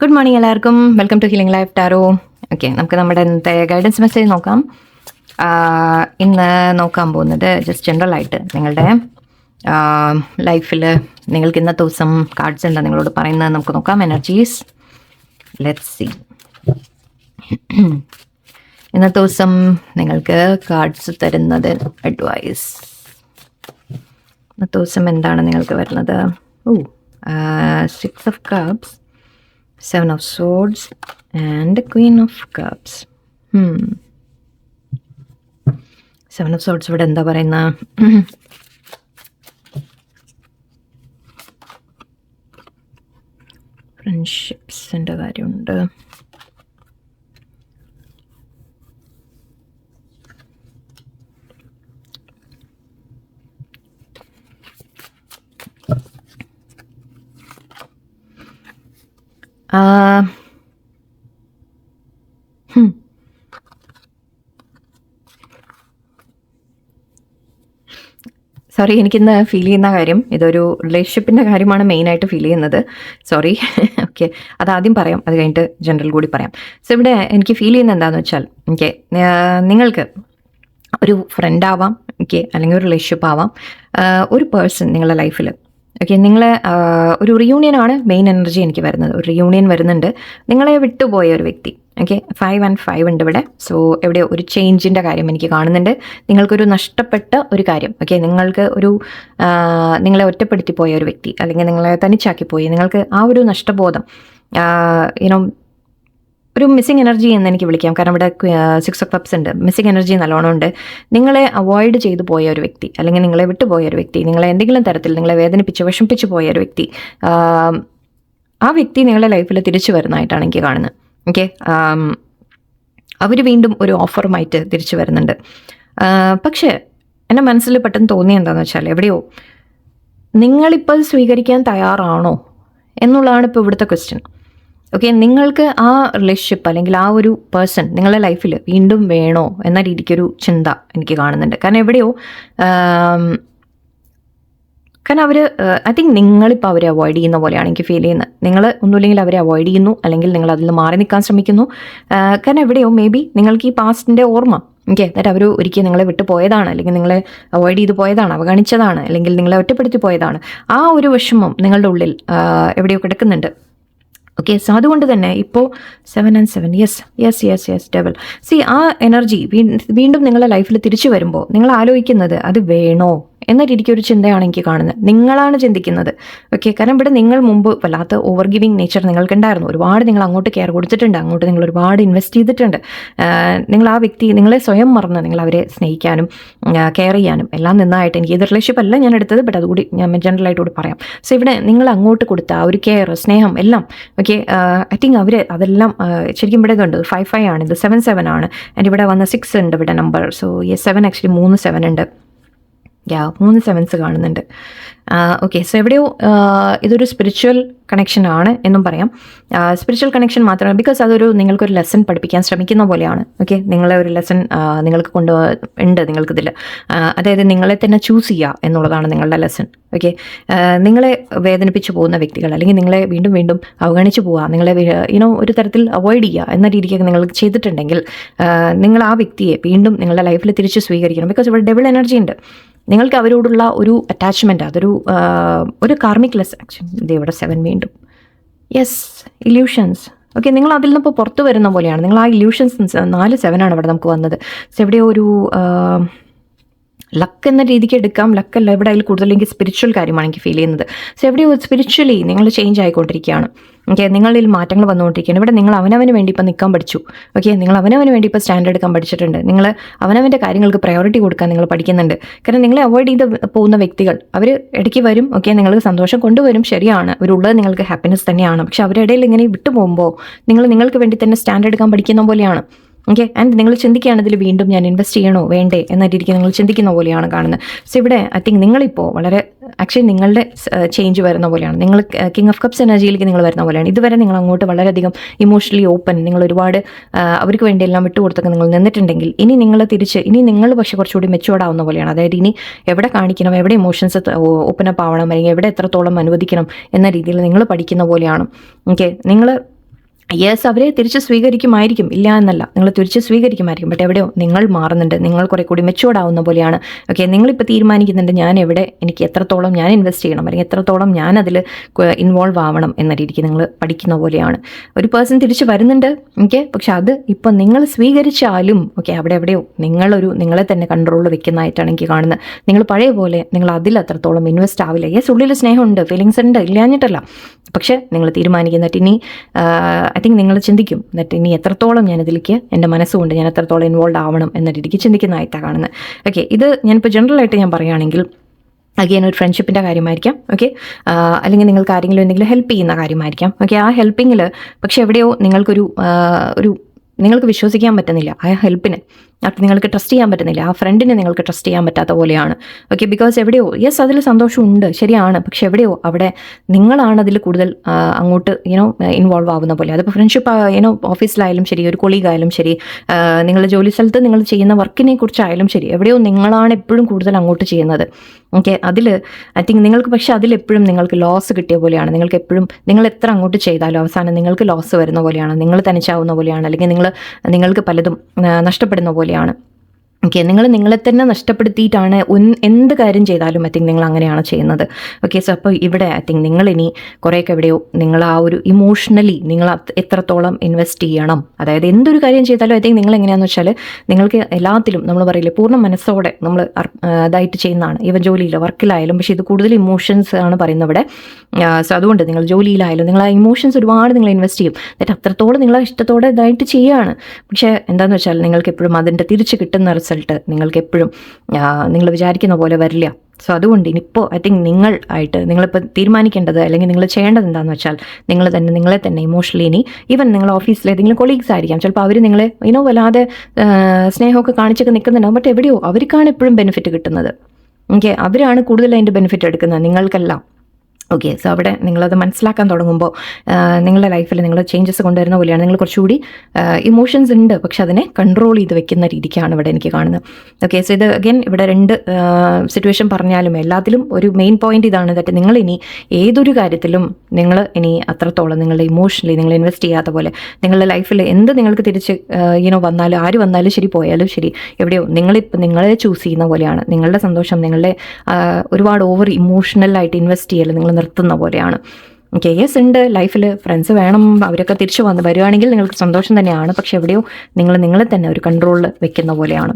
Good morning എല്ലാവർക്കും. Welcome to healing life tarot okay നമുക്ക് നമ്മുടെ ഇന്നത്തെ ഗൈഡൻസ് മെസ്സേജ് നോക്കാം. ഇന്ന് നോക്കാൻ പോകുന്നത് ജസ്റ്റ് ജനറൽ ആയിട്ട് നിങ്ങളുടെ ലൈഫിൽ നിങ്ങൾക്ക് ഇന്നത്തെ ദിവസം കാർഡ്സ് എന്താ നിങ്ങളോട് പറയുന്നത് നമുക്ക് നോക്കാം. എനർജീസ് ലെറ്റ് സി ഇന്നത്തെ ദിവസം നിങ്ങൾക്ക് കാർഡ്സ് തരുന്നത് അഡ്വൈസ് ഇന്നത്തെ ദിവസം എന്താണ് നിങ്ങൾക്ക് വരുന്നത്? ഓ six of cups seven of swords and queen of cups seven of swords ഇവിടെ എന്താ പറയുന്ന? ഫ്രണ്ട്ഷിപ്സിന്റെ കാര്യമുണ്ട്. ആ സോറി എനിക്കിന്ന് ഫീൽ ചെയ്യുന്ന കാര്യം ഇതൊരു റിലേഷൻഷിപ്പിന്റെ കാര്യമാണ് മെയിനായിട്ട് ഫീൽ ചെയ്യുന്നത്. Sorry okay. അതാദ്യം പറയാം അത് കഴിഞ്ഞിട്ട് ജനറൽ കൂടി പറയാം. സോ ഇവിടെ എനിക്ക് ഫീൽ ചെയ്യുന്നത് എന്താണെന്ന് വെച്ചാൽ ഓക്കെ നിങ്ങൾക്ക് ഒരു ഫ്രണ്ട് ആവാം ഓക്കെ അല്ലെങ്കിൽ ഒരു റിലേഷൻഷിപ്പ് ആവാം. ഒരു പേഴ്സൺ നിങ്ങളുടെ ലൈഫിൽ ഓക്കെ നിങ്ങൾ ഒരു റിയൂണിയൻ ആണ് മെയിൻ എനർജി എനിക്ക് വരുന്നത്. ഒരു റിയൂണിയൻ വരുന്നുണ്ട്. നിങ്ങളെ വിട്ടുപോയ ഒരു വ്യക്തി ഓക്കെ ഫൈവ് ആൻഡ് ഫൈവ് ഉണ്ട് ഇവിടെ. സോ എവിടെ ഒരു ചേഞ്ചിന്റെ കാര്യം എനിക്ക് കാണുന്നുണ്ട്. നിങ്ങൾക്കൊരു നഷ്ടപ്പെട്ട ഒരു കാര്യം ഓക്കെ നിങ്ങൾക്ക് ഒരു നിങ്ങളെ ഒറ്റപ്പെടുത്തി പോയ ഒരു വ്യക്തി അല്ലെങ്കിൽ നിങ്ങളെ തനിച്ചാക്കി പോയി നിങ്ങൾക്ക് ആ ഒരു നഷ്ടബോധം യുനോ ഒരു മിസ്സിങ് എനർജി എന്ന് എനിക്ക് വിളിക്കാം. കാരണം ഇവിടെ സിക്സ് ഓഫ് കപ്സ് ഉണ്ട്. മിസ്സിങ് എനർജി നല്ലോണം ഉണ്ട്. നിങ്ങളെ അവോയ്ഡ് ചെയ്തു പോയ ഒരു വ്യക്തി അല്ലെങ്കിൽ നിങ്ങളെ വിട്ടുപോയ ഒരു വ്യക്തി നിങ്ങളെ എന്തെങ്കിലും തരത്തിൽ നിങ്ങളെ വേദനിപ്പിച്ച് വിഷമിപ്പിച്ച് പോയ ഒരു വ്യക്തി ആ വ്യക്തി നിങ്ങളുടെ ലൈഫിൽ തിരിച്ചു വരുന്നതായിട്ടാണ് എനിക്ക് കാണുന്നത്. ഓക്കെ അവർ വീണ്ടും ഒരു ഓഫറുമായിട്ട് തിരിച്ചു വരുന്നുണ്ട്. പക്ഷേ എന്റെ മനസ്സിൽ പെട്ടെന്ന് തോന്നിയ എന്താണെന്ന് വെച്ചാൽ എവിടെയോ നിങ്ങളിപ്പോൾ സ്വീകരിക്കാൻ തയ്യാറാണോ എന്നുള്ളതാണ് ഇപ്പോൾ ഇവിടുത്തെ ക്വസ്റ്റ്യൻ ഓക്കെ നിങ്ങൾക്ക് ആ റിലേഷൻഷിപ്പ് അല്ലെങ്കിൽ ആ ഒരു പേഴ്സൺ നിങ്ങളുടെ ലൈഫിൽ വീണ്ടും വേണോ എന്ന രീതിക്കൊരു ചിന്ത എനിക്ക് കാണുന്നുണ്ട്. കാരണം എവിടെയോ കാരണം അവർ ഐ തിങ്ക് നിങ്ങളിപ്പോൾ അവരെ അവോയ്ഡ് ചെയ്യുന്ന പോലെയാണ് എനിക്ക് ഫീൽ ചെയ്യുന്നത്. നിങ്ങൾ ഒന്നുമില്ലെങ്കിൽ അവരെ അവോയ്ഡ് ചെയ്യുന്നു അല്ലെങ്കിൽ നിങ്ങൾ അതിൽ മാറി നിൽക്കാൻ ശ്രമിക്കുന്നു. കാരണം എവിടെയോ മേ ബി നിങ്ങൾക്ക് ഈ പാസ്റ്റിന്റെ ഓർമ്മ ഓക്കെ എന്നിട്ട് അവർ ഒരിക്കൽ നിങ്ങളെ വിട്ടു പോയതാണ് അല്ലെങ്കിൽ നിങ്ങളെ അവോയ്ഡ് ചെയ്ത് പോയതാണ് അവഗണിച്ചതാണ് അല്ലെങ്കിൽ നിങ്ങളെ ഒറ്റപ്പെടുത്തി പോയതാണ്. ആ ഒരു വിഷമം നിങ്ങളുടെ ഉള്ളിൽ എവിടെയോ കിടക്കുന്നുണ്ട്. ഓക്കെ സോ അതുകൊണ്ട് തന്നെ ഇപ്പോൾ seven and seven yes yes yes yes double C ആ എനർജി വീണ്ടും നിങ്ങളുടെ ലൈഫിൽ തിരിച്ചു വരുമ്പോൾ നിങ്ങൾ ആലോചിക്കുന്നത് അത് വേണോ? എന്ന രീതിക്ക് ഒരു ചിന്തയാണ് എനിക്ക് കാണുന്നത്. നിങ്ങളാണ് ചിന്തിക്കുന്നത്. ഓക്കെ കാരണം ഇവിടെ നിങ്ങൾ മുമ്പ് വല്ലാത്ത ഓവർ ഗിവിങ് നേച്ചർ നിങ്ങൾക്ക് ഉണ്ടായിരുന്നു ഒരുപാട് നിങ്ങൾ അങ്ങോട്ട് കെയർ കൊടുത്തിട്ടുണ്ട്. അങ്ങോട്ട് നിങ്ങൾ ഒരുപാട് ഇൻവെസ്റ്റ് ചെയ്തിട്ടുണ്ട്. നിങ്ങൾ ആ വ്യക്തി നിങ്ങളെ സ്വയം മറന്ന് നിങ്ങൾ അവരെ സ്നേഹിക്കാനും കെയർ ചെയ്യാനും എല്ലാം നിന്നായിട്ട് എനിക്ക് ഇത് റിലേഷൻഷിപ്പ് അല്ല ഞാൻ എടുത്തത് ബട്ട് അതുകൂടി ഞാൻ ജനറലായിട്ട് കൂടി പറയാം. സോ ഇവിടെ നിങ്ങൾ അങ്ങോട്ട് കൊടുത്ത ആ ഒരു കെയർ സ്നേഹം എല്ലാം ഓക്കെ ഐ തിങ്ക് അവർ അതെല്ലാം ശരിക്കും ഇവിടെ ഇതുണ്ട് ഫൈവ് ഫൈവ് ആണ്. ഇത് സെവൻ സെവൻ ആണ്. ആൻഡ് ഇവിടെ വന്ന സിക്സ് ഉണ്ട് ഇവിടെ നമ്പർ സോ ഈ സെവൻ ആക്ച്വലി മൂന്ന് സെവൻ ഉണ്ട്. യാ മൂന്ന് സെവൻസ് കാണുന്നുണ്ട്. ഓക്കെ സോ എവിടെയോ ഇതൊരു സ്പിരിച്വൽ കണക്ഷൻ ആണ് എന്നും പറയാം. സ്പിരിച്വൽ കണക്ഷൻ മാത്രമല്ല ബിക്കോസ് അതൊരു നിങ്ങൾക്കൊരു ലെസൺ പഠിപ്പിക്കാൻ ശ്രമിക്കുന്ന പോലെയാണ്. ഓക്കെ നിങ്ങളെ ഒരു ലെസൺ നിങ്ങൾക്ക് കൊണ്ട് ഉണ്ട് നിങ്ങൾക്കിതിൽ അതായത് നിങ്ങളെ തന്നെ ചൂസ് ചെയ്യുക എന്നുള്ളതാണ് നിങ്ങളുടെ ലെസൺ ഓക്കെ നിങ്ങളെ വേദനിപ്പിച്ചു പോകുന്ന വ്യക്തികൾ അല്ലെങ്കിൽ നിങ്ങളെ വീണ്ടും വീണ്ടും അവഗണിച്ചു പോവുക നിങ്ങളെ യുനോ ഒരു തരത്തിൽ അവോയ്ഡ് ചെയ്യുക എന്ന രീതിക്കൊക്കെ നിങ്ങൾ ചെയ്തിട്ടുണ്ടെങ്കിൽ നിങ്ങൾ ആ വ്യക്തിയെ വീണ്ടും നിങ്ങളുടെ ലൈഫിൽ തിരിച്ച് സ്വീകരിക്കണം. ബിക്കോസ് ഇവിടെ ഡബിൾ എനർജി ഉണ്ട്. നിങ്ങൾക്ക് അവരോടുള്ള ഒരു അറ്റാച്ച്മെന്റ് അതൊരു ഒരു കാർമിക് ലെസ് ആക്ഷൻ ഇത് ഇവിടെ സെവൻ വീണ്ടും. യെസ് ഇല്യൂഷൻസ് ഓക്കെ നിങ്ങൾ അതിൽ നിന്ന് ഇപ്പോൾ പുറത്തു വരുന്ന പോലെയാണ്. നിങ്ങൾ ആ ഇല്യൂഷൻസ് നാല് സെവനാണ് ഇവിടെ നമുക്ക് വന്നത്. എവിടെയോ ഒരു ലക്ക് എന്ന രീതിക്ക് എടുക്കാം. ലക്കല്ല ഇവിടെ അതിൽ കൂടുതൽ എനിക്ക് സ്പിരിച്വൽ കാര്യമാണ് എനിക്ക് ഫീൽ ചെയ്യുന്നത്. സോ എവിടെയോ സ്പിരിച്വലി നിങ്ങൾ ചേഞ്ച് ആയിക്കൊണ്ടിരിക്കുകയാണ്. ഓക്കെ നിങ്ങളിൽ മാറ്റങ്ങൾ വന്നുകൊണ്ടിരിക്കുകയാണ്. ഇവിടെ നിങ്ങൾ അവനവന് വേണ്ടി ഇപ്പം നിൽക്കാൻ പഠിച്ചു. ഓക്കെ നിങ്ങൾ അവനവന് വേണ്ടി ഇപ്പോൾ സ്റ്റാൻഡ് എടുക്കാൻ പഠിച്ചിട്ടുണ്ട്. നിങ്ങൾ അവനവന്റെ കാര്യങ്ങൾക്ക് പ്രയോറിറ്റി കൊടുക്കാൻ നിങ്ങൾ പഠിക്കുന്നുണ്ട്. കാരണം നിങ്ങളെ അവോയ്ഡ് ചെയ്ത് പോകുന്ന വ്യക്തികൾ അവർ ഇടയ്ക്ക് വരും. ഓക്കെ നിങ്ങൾക്ക് സന്തോഷം കൊണ്ടുവരും. ശരിയാണ്. അവരുള്ളത് നിങ്ങൾക്ക് ഹാപ്പിനെസ് തന്നെയാണ്. പക്ഷെ അവരുടെ ഇടയിൽ ഇങ്ങനെ വിട്ടു പോകുമ്പോൾ നിങ്ങൾ നിങ്ങൾക്ക് വേണ്ടി തന്നെ സ്റ്റാൻഡ് എടുക്കാൻ പഠിക്കുന്ന പോലെയാണ്. ഓക്കെ ആൻഡ് നിങ്ങൾ ചിന്തിക്കുകയാണ് ഇതിൽ വീണ്ടും ഞാൻ ഇൻവെസ്റ്റ് ചെയ്യണോ വേണ്ടേ എന്ന രീതിക്ക് നിങ്ങൾ ചിന്തിക്കുന്ന പോലെയാണ് കാണുന്നത്. സോ ഇവിടെ ഐ തിങ്ക് നിങ്ങളിപ്പോൾ വളരെ ആക്ച്വലി നിങ്ങളുടെ ചേഞ്ച് വരുന്ന പോലെയാണ്. നിങ്ങൾ കിങ് ഓഫ് കപ്സ് എനർജിയിലേക്ക് നിങ്ങൾ വരുന്ന പോലെയാണ്. ഇതുവരെ നിങ്ങൾ അങ്ങോട്ട് വളരെയധികം ഇമോഷണലി ഓപ്പൺ നിങ്ങൾ ഒരുപാട് അവർക്ക് വേണ്ടി എല്ലാം വിട്ടുകൊടുത്തൊക്കെ നിങ്ങൾ നിന്നിട്ടുണ്ടെങ്കിൽ ഇനി നിങ്ങൾ തിരിച്ച് ഇനി നിങ്ങൾ പക്ഷേ കുറച്ചുകൂടി മെച്ചുവേർഡ് ആവുന്ന പോലെയാണ്. അതായത് ഇനി എവിടെ കാണിക്കണം എവിടെ ഇമോഷൻസ് ഓപ്പൺ അപ്പ് ആവണം അല്ലെങ്കിൽ എവിടെ എത്രത്തോളം അനുവദിക്കണം എന്ന രീതിയിൽ നിങ്ങൾ പഠിക്കുന്ന പോലെയാണ്. ഓക്കെ നിങ്ങൾ യെസ് അവരെ തിരിച്ച് സ്വീകരിക്കുമായിരിക്കും. ഇല്ല എന്നല്ല. നിങ്ങൾ തിരിച്ച് സ്വീകരിക്കുമായിരിക്കും. ബട്ട് എവിടെയോ നിങ്ങൾ മാറുന്നുണ്ട്. നിങ്ങൾ കുറെ കൂടി മെച്ചുവേർഡ് ആവുന്ന പോലെയാണ്. ഓക്കെ നിങ്ങളിപ്പോൾ തീരുമാനിക്കുന്നുണ്ട് ഞാൻ എവിടെ എനിക്ക് എത്രത്തോളം ഞാൻ ഇൻവെസ്റ്റ് ചെയ്യണം അല്ലെങ്കിൽ എത്രത്തോളം ഞാൻ അതിൽ ഇൻവോൾവ് ആവണം എന്ന രീതിക്ക് നിങ്ങൾ പഠിക്കുന്ന പോലെയാണ്. ഒരു പേഴ്സൺ തിരിച്ച് വരുന്നുണ്ട് ഓക്കെ പക്ഷെ അത് ഇപ്പോൾ നിങ്ങൾ സ്വീകരിച്ചാലും ഓക്കെ അവിടെ എവിടെയോ നിങ്ങളൊരു നിങ്ങളെ തന്നെ കൺട്രോളിൽ വെക്കുന്നതായിട്ടാണ് എനിക്ക് കാണുന്നത്. നിങ്ങൾ പഴയ പോലെ നിങ്ങൾ അതിൽ അത്രത്തോളം ഇൻവെസ്റ്റ് ആവില്ല. യെസ് ഉള്ളിൽ സ്നേഹമുണ്ട് ഫീലിങ്സ് ഉണ്ട് ഇല്ലാഞ്ഞിട്ടല്ല. പക്ഷെ നിങ്ങൾ തീരുമാനിക്കുന്നിട്ട് ഇനി തിങ്ക് നിങ്ങൾ ചിന്തിക്കും. എന്നിട്ട് ഇനി എത്രത്തോളം ഞാൻ ഇതിലേക്ക് എന്റെ മനസ്സുകൊണ്ട് ഞാൻ എത്രത്തോളം ഇൻവോൾവ് ആവണം എന്ന രീതിക്ക് ചിന്തിക്കുന്നതായിട്ടാണ് കാണുന്നത്. ഓക്കെ ഇത് ഞാനിപ്പോൾ ജനറലായിട്ട് ഞാൻ പറയുകയാണെങ്കിൽ അഗെയിൻ ഒരു ഫ്രണ്ട്ഷിപ്പിന്റെ കാര്യമായിരിക്കാം. ഓക്കെ അല്ലെങ്കിൽ നിങ്ങൾക്ക് ആരെങ്കിലും എന്തെങ്കിലും ഹെൽപ്പ് ചെയ്യുന്ന കാര്യമായിരിക്കാം. ഓക്കെ ആ ഹെൽപ്പിങ്ങിൽ പക്ഷെ എവിടെയോ നിങ്ങൾക്കൊരു ഒരു നിങ്ങൾക്ക് വിശ്വസിക്കാൻ പറ്റുന്നില്ല. ആ ഹെൽപ്പിനെ അത് നിങ്ങൾക്ക് ട്രസ്റ്റ് ചെയ്യാൻ പറ്റുന്നില്ല. ആ ഫ്രണ്ടിനെ നിങ്ങൾക്ക് ട്രസ്റ്റ് ചെയ്യാൻ പറ്റാത്ത പോലെയാണ്. ഓക്കെ ബിക്കോസ് എവിടെയോ യെസ് അതിൽ സന്തോഷമുണ്ട്. ശരിയാണ്. പക്ഷെ എവിടെയോ അവിടെ നിങ്ങളാണ് അതിൽ കൂടുതൽ അങ്ങോട്ട് യുനോ ഇൻവോൾവ് ആവുന്ന പോലെ. അതിപ്പോൾ ഫ്രണ്ട്ഷിപ്പ് യുനോ ഓഫീസിലായാലും ശരി ഒരു കൊളീഗായാലും ശരി നിങ്ങളുടെ ജോലി സ്ഥലത്ത് നിങ്ങൾ ചെയ്യുന്ന വർക്കിനെ കുറിച്ചായാലും ശരി എവിടെയോ നിങ്ങളാണ് എപ്പോഴും കൂടുതൽ അങ്ങോട്ട് ചെയ്യുന്നത്. ഓക്കെ അതിൽ ഐ തിങ്ക് നിങ്ങൾക്ക് പക്ഷെ അതിലെപ്പോഴും നിങ്ങൾക്ക് ലോസ് കിട്ടിയ പോലെയാണ്. നിങ്ങൾക്ക് എപ്പോഴും നിങ്ങൾ എത്ര അങ്ങോട്ട് ചെയ്താലും അവസാനം നിങ്ങൾക്ക് ലോസ് വരുന്ന പോലെയാണ്. നിങ്ങൾ തനിച്ചാവുന്ന പോലെയാണ്. അല്ലെങ്കിൽ നിങ്ങൾ നിങ്ങൾക്ക് പലതും നഷ്ടപ്പെടുന്ന പോലെയാണ്. ഓക്കെ നിങ്ങൾ നിങ്ങളെ തന്നെ നഷ്ടപ്പെടുത്തിയിട്ടാണ് എന്ത് കാര്യം ചെയ്താലും ഐ തിങ്ക് നിങ്ങൾ അങ്ങനെയാണ് ചെയ്യുന്നത്. ഓക്കെ സോ അപ്പോൾ ഇവിടെ ഐ തിങ്ക് നിങ്ങൾ ഇനി കുറേയൊക്കെ എവിടെയോ നിങ്ങൾ ആ ഒരു ഇമോഷണലി നിങ്ങൾ എത്രത്തോളം ഇൻവെസ്റ്റ് ചെയ്യണം. അതായത് എന്തൊരു കാര്യം ചെയ്താലും ഐ തിങ്ക് നിങ്ങൾ എങ്ങനെയാണെന്ന് വെച്ചാൽ നിങ്ങൾക്ക് എല്ലാത്തിലും നമ്മൾ പറയില്ലേ പൂർണ മനസ്സോടെ നമ്മൾ അതായിട്ട് ചെയ്യുന്നതാണ്. ഇവൻ ജോലിയിലോ വർക്കിലായാലും പക്ഷേ ഇത് കൂടുതൽ ഇമോഷൻസ് ആണ് പറയുന്നത് ഇവിടെ. സോ അതുകൊണ്ട് നിങ്ങൾ ജോലിയിലായാലും നിങ്ങൾ ആ ഇമോഷൻസ് ഒരുപാട് നിങ്ങൾ ഇൻവെസ്റ്റ് ചെയ്യും. എന്നിട്ട് അത്രത്തോളം നിങ്ങൾ ഇഷ്ടത്തോടെ ഇതായിട്ട് ചെയ്യുകയാണ് പക്ഷേ എന്താണെന്ന് വെച്ചാൽ നിങ്ങൾക്ക് എപ്പോഴും അതിന്റെ തിരിച്ച് കിട്ടുന്ന റിസൾട്ട് നിങ്ങൾക്ക് എപ്പോഴും നിങ്ങൾ വിചാരിക്കുന്ന പോലെ വരില്ല. സോ അതുകൊണ്ട് ഇനിയിപ്പോൾ ഐ തിങ്ക് നിങ്ങൾ ആയിട്ട് നിങ്ങളിപ്പോൾ തീരുമാനിക്കേണ്ടത് അല്ലെങ്കിൽ നിങ്ങൾ ചെയ്യേണ്ടത് എന്താണെന്ന് വെച്ചാൽ നിങ്ങൾ തന്നെ നിങ്ങളെ തന്നെ ഇമോഷണലി ഇനി ഈവൻ നിങ്ങൾ ഓഫീസിലെ ഏതെങ്കിലും കൊളീഗ്സ് ആയിരിക്കാം. ചിലപ്പോൾ അവർ നിങ്ങളെ ഇനോ വല്ലാതെ സ്നേഹമൊക്കെ കാണിച്ചൊക്കെ നിൽക്കുന്നുണ്ടാവും. ബട്ട് എവിടെയോ അവർക്കാണ് എപ്പോഴും ബെനിഫിറ്റ് കിട്ടുന്നത്. ഓക്കെ അവരാണ് കൂടുതൽ അതിന്റെ ബെനിഫിറ്റ് എടുക്കുന്നത് നിങ്ങൾക്കല്ല. ഓക്കെ സോ അവിടെ നിങ്ങളത് മനസ്സിലാക്കാൻ തുടങ്ങുമ്പോൾ നിങ്ങളുടെ ലൈഫിൽ നിങ്ങൾ ചേഞ്ചസ് കൊണ്ടുവരുന്ന പോലെയാണ്. നിങ്ങൾ കുറച്ചുകൂടി ഇമോഷൻസ് ഉണ്ട് പക്ഷെ അതിനെ കൺട്രോൾ ചെയ്ത് വെക്കുന്ന രീതിക്കാണ് ഇവിടെ എനിക്ക് കാണുന്നത്. ഓക്കെ സോ ഇത് അഗൈൻ ഇവിടെ രണ്ട് സിറ്റുവേഷൻ പറഞ്ഞാലും എല്ലാത്തിലും ഒരു മെയിൻ പോയിന്റ് ഇതാണ്. ദറ്റ് നിങ്ങൾ ഇനി ഏതൊരു കാര്യത്തിലും നിങ്ങൾ ഇനി അത്രത്തോളം നിങ്ങളുടെ ഇമോഷണലി നിങ്ങൾ ഇൻവെസ്റ്റ് ചെയ്യാത്ത പോലെ നിങ്ങളുടെ ലൈഫിൽ എന്ത് നിങ്ങൾക്ക് തിരിച്ച് യുനോ വന്നാലും ആര് വന്നാലും ശരി പോയാലും ശരി എവിടെയോ നിങ്ങളിപ്പോൾ നിങ്ങളെ ചൂസ് ചെയ്യുന്ന പോലെയാണ്. നിങ്ങളുടെ സന്തോഷം നിങ്ങളുടെ ഒരുപാട് ഓവർ ഇമോഷണലായിട്ട് ഇൻവെസ്റ്റ് ചെയ്യൽ നിങ്ങൾ നിർത്തുന്ന പോലെയാണ്. ഓക്കെ യെസ് ഉണ്ട്. ലൈഫിൽ ഫ്രണ്ട്സ് വേണം അവരൊക്കെ തിരിച്ചു വന്ന് വരുവാണെങ്കിൽ നിങ്ങൾക്ക് സന്തോഷം തന്നെയാണ്. പക്ഷെ എവിടെയോ നിങ്ങൾ നിങ്ങളെ തന്നെ ഒരു കൺട്രോളിൽ വെക്കുന്ന പോലെയാണ്.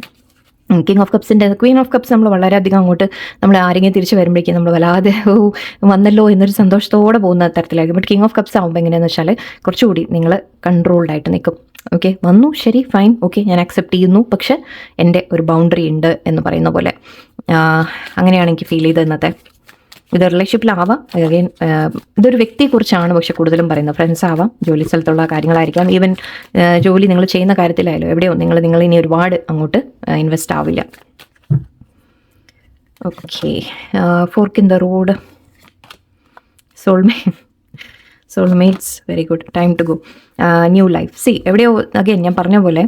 കിങ് ഓഫ് കപ്സിന്റെ ക്വീൻ ഓഫ് കപ്സ് നമ്മൾ വളരെയധികം അങ്ങോട്ട് നമ്മൾ ആരെങ്കിലും തിരിച്ച് വരുമ്പോഴേക്കും നമ്മൾ വല്ലാതെ വന്നല്ലോ എന്നൊരു സന്തോഷത്തോടെ പോകുന്ന തരത്തിലായിരിക്കും. ബട്ട് കിങ് ഓഫ് കപ്സ് ആകുമ്പോൾ എങ്ങനെയാണെന്ന് വെച്ചാൽ കുറച്ചുകൂടി നിങ്ങൾ കൺട്രോൾഡ് ആയിട്ട് നിൽക്കും. ഓക്കെ വന്നു ശരി ഫൈൻ ഓക്കെ ഞാൻ അക്സെപ്റ്റ് ചെയ്യുന്നു. പക്ഷെ എന്റെ ഒരു ബൗണ്ടറി ഉണ്ട് എന്ന് പറയുന്ന പോലെ. അങ്ങനെയാണ് എനിക്ക് ഫീൽ ചെയ്തത് ഇന്നത്തെ. ഇത് റിലേഷൻഷിപ്പിലാവാം അഗൈൻ ഇതൊരു വ്യക്തിയെക്കുറിച്ചാണ് പക്ഷെ കൂടുതലും പറയുന്നത്. ഫ്രണ്ട്സ് ആവാം. ജോലി സ്ഥലത്തുള്ള കാര്യങ്ങളായിരിക്കാം. ഈവൻ ജോലി നിങ്ങൾ ചെയ്യുന്ന കാര്യത്തിലായാലും എവിടെയോ നിങ്ങൾ നിങ്ങൾ ഇനി ഒരുപാട് അങ്ങോട്ട് ഇൻവെസ്റ്റ് ആവില്ല. Okay fork in the road soulmate soulmates very good time to go new life see എവിടെയോ അഗൈൻ ഞാൻ പറഞ്ഞ പോലെ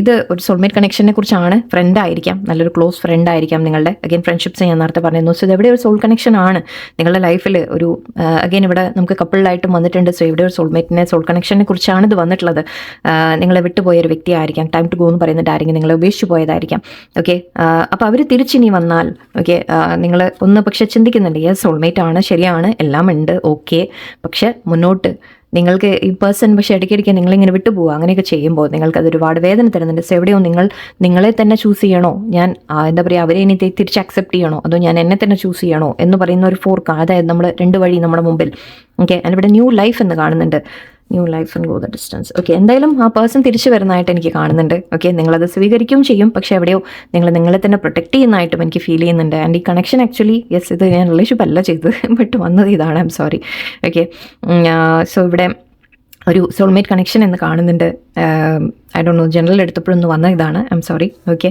ഇത് ഒരു സോൾമേറ്റ് കണക്ഷനെ കുറിച്ചാണ്. ഫ്രണ്ട് ആയിരിക്കാം. നല്ലൊരു ക്ലോസ് ഫ്രണ്ട് ആയിരിക്കാം നിങ്ങളുടെ. അഗൈൻ ഫ്രണ്ട്ഷിപ്സ് ഞാൻ നേരത്തെ പറഞ്ഞിരുന്നു. സോ ഇത് എവിടെ ഒരു സോൾ കണക്ഷൻ ആണ്. നിങ്ങളുടെ ലൈഫിൽ ഒരു അഗൈൻ ഇവിടെ നമുക്ക് കപ്പിളിലായിട്ടും വന്നിട്ടുണ്ട്. സോ എവിടെ ഒരു സോൾമേറ്റിനെ സോൾ കണക്ഷനെ കുറിച്ചാണ് ഇത് വന്നിട്ടുള്ളത്. നിങ്ങളെ വിട്ടുപോയ ഒരു വ്യക്തിയായിരിക്കാം ടൈം ടു ഗോ എന്ന് പറയുന്നിട്ട് ആരെങ്കിലും നിങ്ങളെ ഉപേക്ഷിച്ച് പോയതായിരിക്കാം. ഓക്കെ അപ്പോൾ അവർ തിരിച്ചിനി വന്നാൽ ഓക്കെ നിങ്ങൾ ഒന്ന് പക്ഷെ ചിന്തിക്കുന്നുണ്ട്. യെസ് സോൾമേറ്റ് ആണ് ശരിയാണ് എല്ലാം ഉണ്ട് ഓക്കെ പക്ഷെ മുന്നോട്ട് നിങ്ങൾക്ക് ഈ പേഴ്സൺ പക്ഷേ ഇടയ്ക്കിടയ്ക്ക് നിങ്ങളിങ്ങനെ വിട്ടുപോകുക അങ്ങനെയൊക്കെ ചെയ്യുമ്പോൾ നിങ്ങൾക്ക് അത് ഒരുപാട് വേദന തരുന്നുണ്ട്. സോ എവിടെയോ നിങ്ങൾ നിങ്ങളെ തന്നെ ചൂസ് ചെയ്യണോ? ഞാൻ എന്താ പറയുക അവരെ ഇനി തിരിച്ച് അക്സെപ്റ്റ് ചെയ്യണോ? അതോ ഞാൻ എന്നെ തന്നെ ചൂസ് ചെയ്യണോ? എന്ന് പറയുന്ന ഒരു ഫോർക്ക് അതായത് നമ്മൾ രണ്ട് വഴി നമ്മുടെ മുമ്പിൽ. ഓക്കെ അതിവിടെ ന്യൂ ലൈഫ് എന്ന് കാണുന്നുണ്ട്. New life and go the distance. Okay എന്തായാലും ആ പേഴ്സൺ തിരിച്ചു വരുന്നതായിട്ട് എനിക്ക് കാണുന്നുണ്ട്. ഓക്കെ നിങ്ങളത് സ്വീകരിക്കുകയും ചെയ്യും. പക്ഷെ എവിടെയോ നിങ്ങൾ നിങ്ങളെ തന്നെ പ്രൊട്ടക്ട് ചെയ്യുന്നതായിട്ടും എനിക്ക് ഫീൽ ചെയ്യുന്നുണ്ട്. ആൻഡ് ഈ കണക്ഷൻ ആക്ച്വലി യെസ് ഇത് ഞാൻ റിലേഷൻഷിപ്പ് അല്ല ചെയ്തത്. ബട്ട് വന്നത് ഇതാണ്. I'm sorry okay so ഇവിടെ ഒരു സോൾമേറ്റ് കണക്ഷൻ എന്ന് കാണുന്നുണ്ട്. ഐ ഡോണ്ട് നോ ജനറൽ എടുത്തപ്പോഴൊന്ന് വന്ന ഇതാണ്. I'm sorry okay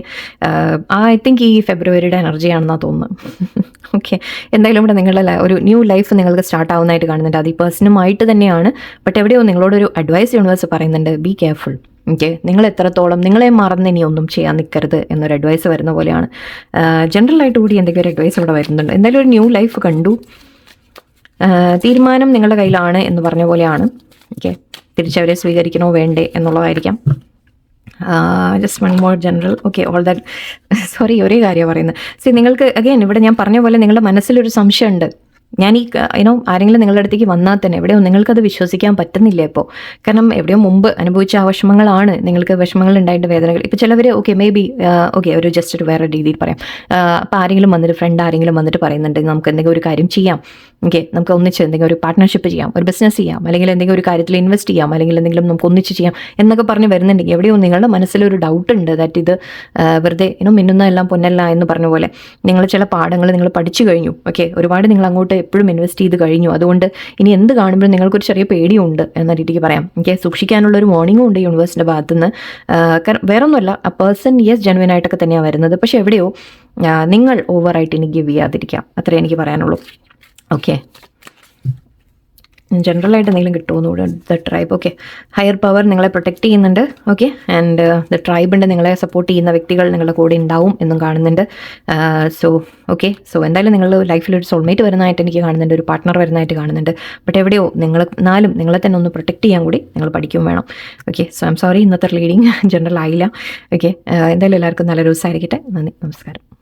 I think ഈ ഫെബ്രുവരിയുടെ എനർജിയാണെന്നാണ് തോന്നുന്നത് ഓക്കെ എന്തായാലും ഇവിടെ നിങ്ങളുടെ ഒരു ന്യൂ ലൈഫ് നിങ്ങൾക്ക് സ്റ്റാർട്ട് ആവുന്നതായിട്ട് കാണുന്നുണ്ട്. അത് ഈ പേഴ്സണുമായിട്ട് തന്നെയാണ്. ബട്ട് എവിടെയോ നിങ്ങളോടൊരു അഡ്വൈസ് യൂണിവേഴ്സ് പറയുന്നുണ്ട്. ബി കെയർഫുൾ ഓക്കെ നിങ്ങൾ എത്രത്തോളം നിങ്ങളെ മറന്ന് ഇനി ഒന്നും ചെയ്യാൻ നിൽക്കരുത് എന്നൊരു അഡ്വൈസ് വരുന്ന പോലെയാണ്. ജനറലായിട്ട് കൂടി എന്തെങ്കിലും ഒരു അഡ്വൈസ് ഇവിടെ വരുന്നുണ്ട്. എന്തായാലും ഒരു ന്യൂ ലൈഫ് കണ്ടു. തീരുമാനം നിങ്ങളുടെ കയ്യിലാണ് എന്ന് പറഞ്ഞ പോലെയാണ്. ഓക്കെ. തിരിച്ചവരെ സ്വീകരിക്കണോ വേണ്ടേ എന്നുള്ളതായിരിക്കാം. Just one more general okay all that sorry ഒരേ കാര്യമാണ് പറയുന്നത് സി നിങ്ങൾക്ക് അഗെയിൻ ഇവിടെ ഞാൻ പറഞ്ഞ പോലെ നിങ്ങളുടെ മനസ്സിലൊരു സംശയമുണ്ട്. ഞാൻ ഈ യുനോ ആരെങ്കിലും നിങ്ങളുടെ അടുത്തേക്ക് വന്നാൽ തന്നെ എവിടെയോ നിങ്ങൾക്കത് വിശ്വസിക്കാൻ പറ്റുന്നില്ല ഇപ്പോൾ കാരണം എവിടെയോ മുമ്പ് അനുഭവിച്ച ആ വിഷമങ്ങളാണ് നിങ്ങൾക്ക് വിഷമങ്ങൾ ഉണ്ടായിട്ട് വേദനകൾ. ഇപ്പോൾ ചിലവർ ഓക്കെ മേ ബി ഓക്കെ ഒരു ജസ്റ്റ് ഒരു വേറെ രീതിയിൽ പറയാം. അപ്പോൾ ആരെങ്കിലും വന്നിട്ട് ഫ്രണ്ട് ആരെങ്കിലും വന്നിട്ട് പറയുന്നുണ്ട് നമുക്ക് എന്തെങ്കിലും ഒരു കാര്യം ചെയ്യാം. ഓക്കെ നമുക്ക് ഒന്നിച്ച് എന്തെങ്കിലും ഒരു പാർട്ട്ണർഷിപ്പ് ചെയ്യാം ഒരു ബിസിനസ് ചെയ്യാം അല്ലെങ്കിൽ എന്തെങ്കിലും ഒരു കാര്യത്തിൽ ഇൻവെസ്റ്റ് ചെയ്യാം അല്ലെങ്കിൽ എന്തെങ്കിലും നമുക്ക് ഒന്നിച്ച് ചെയ്യാം എന്നൊക്കെ പറഞ്ഞ് വരുന്നുണ്ടെങ്കിൽ എവിടെയോ നിങ്ങളുടെ മനസ്സിലൊരു ഡൗട്ട് ഉണ്ട് ദാറ്റ് ഇത് വെറുതെ ഇനോ മിന്നുന്ന എല്ലാം പൊന്നല്ല എന്ന് പറഞ്ഞ പോലെ. നിങ്ങൾ ചില പാഠങ്ങൾ നിങ്ങൾ പഠിച്ചു കഴിഞ്ഞു. ഓക്കെ ഒരുപാട് നിങ്ങൾ അങ്ങോട്ട് എപ്പോഴും ഇൻവെസ്റ്റ് ചെയ്ത് കഴിഞ്ഞു. അതുകൊണ്ട് ഇനി എന്ത് കാണുമ്പോഴും നിങ്ങൾക്കൊരു ചെറിയ പേടിയുണ്ട് എന്ന രീതിക്ക് പറയാം. എനിക്ക് സൂക്ഷിക്കാനുള്ള ഒരു മോർണിംഗും ഉണ്ട് യൂണിവേഴ്സിന്റെ ഭാഗത്തുനിന്ന്. കാരണം വേറൊന്നുമല്ല ആ പേഴ്സൺ യെസ് ജെനുവൻ ആയിട്ടൊക്കെ തന്നെയാണ് വരുന്നത്. പക്ഷേ എവിടെയോ ആ, നിങ്ങൾ ഓവറായിട്ട് ഇനി ഗിവ് ചെയ്യാതിരിക്കാം. അത്രേ എനിക്ക് പറയാനുള്ളൂ. ഓക്കെ ജനറലായിട്ട് എന്തെങ്കിലും കിട്ടുമോ the tribe okay higher power നിങ്ങളെ പ്രൊട്ടക്റ്റ് ചെയ്യുന്നുണ്ട്. ഓക്കെ ആൻഡ് ദ ട്രൈബിന്റെ നിങ്ങളെ സപ്പോർട്ട് ചെയ്യുന്ന വ്യക്തികൾ നിങ്ങളുടെ കൂടെ ഉണ്ടാവും എന്നും കാണുന്നുണ്ട്. സോ ഓക്കെ സോ എന്തായാലും നിങ്ങൾ ലൈഫിൽ ഒരു സോൾമേറ്റ് വരുന്നതായിട്ട് എനിക്ക് കാണുന്നുണ്ട്. ഒരു പാർട്ട്ണർ വരുന്നതായിട്ട് കാണുന്നുണ്ട്. ബട്ട് എവിടെയോ നിങ്ങൾ നാലും നിങ്ങളെ തന്നെ ഒന്ന് പ്രൊട്ടക്റ്റ് ചെയ്യാൻ കൂടി നിങ്ങൾ പഠിക്കും വേണം. ഓക്കെ സോ ഐം സോറി ഇന്നത്തെ റീഡിങ് ജനറൽ ആയില്ല. ഓക്കെ എന്തായാലും എല്ലാവർക്കും നല്ല ദിവസമായിരിക്കട്ടെ. നന്ദി. നമസ്കാരം.